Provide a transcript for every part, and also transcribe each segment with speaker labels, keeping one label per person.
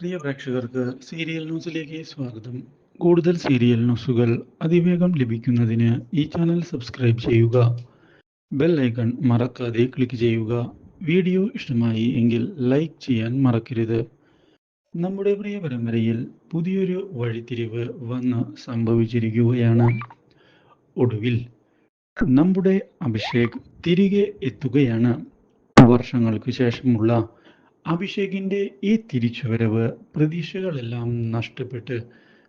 Speaker 1: പ്രിയ പ്രേക്ഷകർക്ക് സീരിയൽ ന്യൂസിലേക്ക് സ്വാഗതം. കൂടുതൽ സീരിയൽ ന്യൂസുകൾ അതിവേഗം ലഭിക്കുന്നതിന് ഈ ചാനൽ സബ്സ്ക്രൈബ് ചെയ്യുക. ബെൽ ഐക്കൺ മറക്കാതെ ക്ലിക്ക് ചെയ്യുക. വീഡിയോ ഇഷ്ടമായി എങ്കിൽ ലൈക്ക് ചെയ്യാൻ മറക്കരുത്. നമ്മുടെ പ്രിയ പരമ്പരയിൽ പുതിയൊരു വഴിത്തിരിവ് വന്ന് സംഭവിച്ചിരിക്കുകയാണ്. ഒടുവിൽ നമ്മുടെ അഭിഷേക് തിരികെ എത്തുകയാണ്. വർഷങ്ങൾക്ക് ശേഷമുള്ള അഭിഷേകിന്റെ ഈ തിരിച്ചുവരവ് പ്രതീക്ഷകളെല്ലാം നഷ്ടപ്പെട്ട്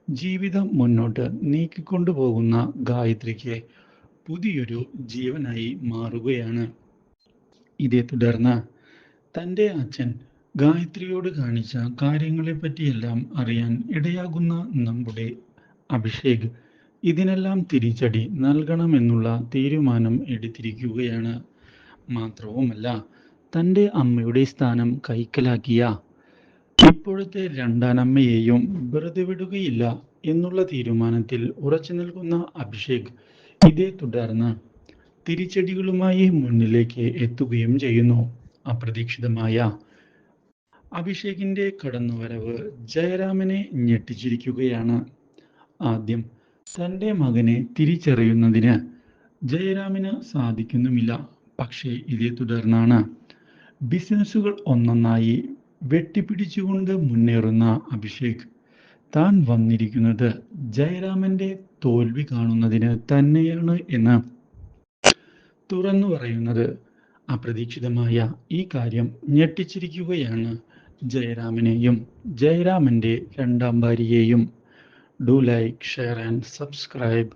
Speaker 1: ജീവിതം മുന്നോട്ട് നീക്കിക്കൊണ്ടുപോകുന്ന ഗായത്രിക്ക് പുതിയൊരു ജീവനായി മാറുകയാണ്. ഇതേ തുടർന്ന് തന്റെ അച്ഛൻ ഗായത്രിയോട് കാണിച്ച കാര്യങ്ങളെപ്പറ്റിയെല്ലാം അറിയാൻ ഇടയാകുന്ന നമ്മുടെ അഭിഷേക് ഇതിനെല്ലാം തിരിച്ചടി നൽകണമെന്നുള്ള തീരുമാനം എടുത്തിരിക്കുകയാണ്. മാത്രവുമല്ല തന്റെ അമ്മയുടെ സ്ഥാനം കൈക്കലാക്കിയ ഇപ്പോഴത്തെ രണ്ടാനമ്മയെയും വെറുതെ വിടുകയില്ല എന്നുള്ള തീരുമാനത്തിൽ ഉറച്ചു നിൽക്കുന്ന അഭിഷേക് ഇതേ തുടർന്ന് തിരിച്ചടികളുമായി മുന്നിലേക്ക് എത്തുകയും ചെയ്യുന്നു. അപ്രതീക്ഷിതമായ അഭിഷേകിന്റെ കടന്നുവരവ് ജയരാമനെ ഞെട്ടിച്ചിരിക്കുകയാണ്. ആദ്യം തന്റെ മകനെ തിരിച്ചറിയുന്നതിന് ജയരാമിന് സാധിക്കുന്നുമില്ല. പക്ഷേ ഇതേ തുടർന്നാണ് ബിസിനസ്സുകൾ ഒന്നൊന്നായി വെട്ടിപ്പിടിച്ചുകൊണ്ട് മുന്നേറുന്ന അഭിഷേക്. താൻ വന്നിരിക്കുന്നത് ജയരാമന്റെ തോൽവി കാണുന്നതിന് തന്നെയാണ് എന്ന് തുറന്നു പറയുന്നത്. അപ്രതീക്ഷിതമായ ഈ കാര്യം ഞെട്ടിച്ചിരിക്കുകയാണ് ജയരാമനെയും ജയരാമന്റെ രണ്ടാം ഭാര്യയെയും. Do like share and subscribe.